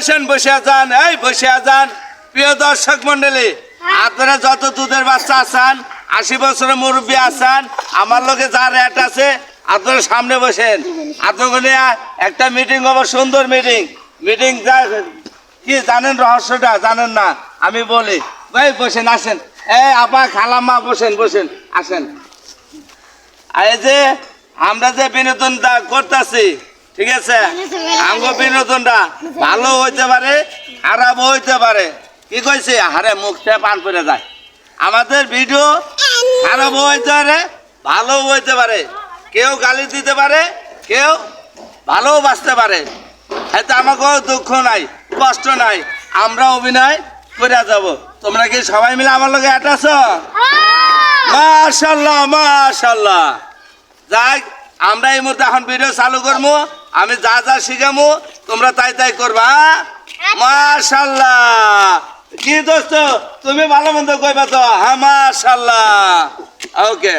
বসেন বসে যান। এই বসে যান। প্রিয় দর্শক মন্ডলী আপনারা যত দুধের বাচ্চা আছেন আশি বছরের মুরব্বী আছেন আমার লোকে যা রেট আছে আপনারা সামনে বসেন। আপনাদের নিয়ে একটা মিটিং হব সুন্দর মিটিং মিটিং যা কি জানেন রহস্যটা? জানেন না আমি বলি। ভাই বসেন আসেন। এই আপা খালাম্মা বসেন বসেন আসেন। এই যে আমরা যে বিনোদনটা করতেছি ঠিক আছে? আঙ্গ বিনোদনটা ভালো হইতে পারে খারাপও হইতে পারে। কি কইছে? হারে মুখটা পান করে যায়। আমাদের ভিডিও খারাপও হইতে পারে ভালোও হইতে পারে। কেউ গালি দিতে পারে কেউ ভালোও বাঁচতে পারে। হয়তো আমাকেও দুঃখ নাই কষ্ট নাই আমরা অভিনয় করে যাব। তোমরা কি সবাই মিলে আমার লগে অ্যাটাচ মাশাল্লাহ মাশাল্লাহ। যাক আমরা এই মুহূর্তে এখন ভিডিও চালু করব। আমি যা যা শিখামো তোমরা তাই তাই করবা হ্যাঁ? মাশাল্লাহ। কি দোস্ত তুমি ভালো মন্দ কইবা তো? হ্যাঁ মাশাল্লাহ। ওকে।